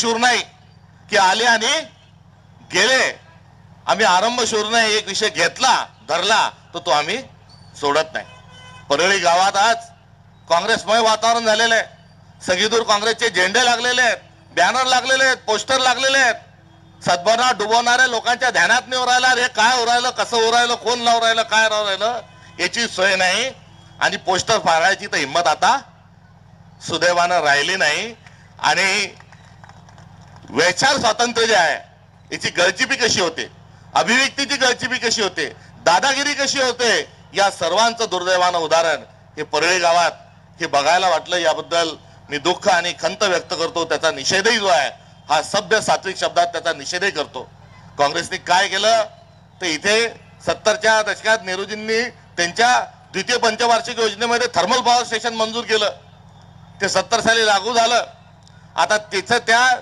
आरंभशूर नाही की आले आणि गेले. आम्ही आरंभशूर नाही एक विषय घेतला धरला तर तो आम्ही सोडत नाही. परळी गावात आज काँग्रेसमय वातावरण झालेलं आहे. सगळीदूर काँग्रेसचे झेंडे लागलेले आहेत बॅनर लागलेले आहेत पोस्टर लागलेले आहेत. सद्भावना डुबवणाऱ्या लोकांच्या ध्यानात नाही राहिला अरे काय राहिलं कसं उरायलं कोण लावून राहिलं काय राहू राहिलं याची सोय नाही. आणि पोस्टर फाडायची तर हिंमत आता सुदैवानं राहिली नाही. आणि विचार स्वातंत्र्य जे आहे याची गळचिपी कशी होते? अभिव्यक्तीची गळचिपी कशी होते? दादागिरी कशी होते? या सर्वांचं दुर्दैवानं उदाहरण हे परळी गावात हे बघायला वाटलं. याबद्दल मी दुःख आणि खंत व्यक्त करतो. त्याचा निषेधही जो आहे हा सभ्य सात्विक शब्दात त्याचा निषेधही करतो. काँग्रेसने काय केलं? तर इथे सत्तरच्या दशकात नेहरूजींनी त्यांच्या द्वितीय पंचवार्षिक योजनेमध्ये थर्मल पॉवर स्टेशन मंजूर केलं. ते सत्तर साली लागू झालं. आता तिथं त्या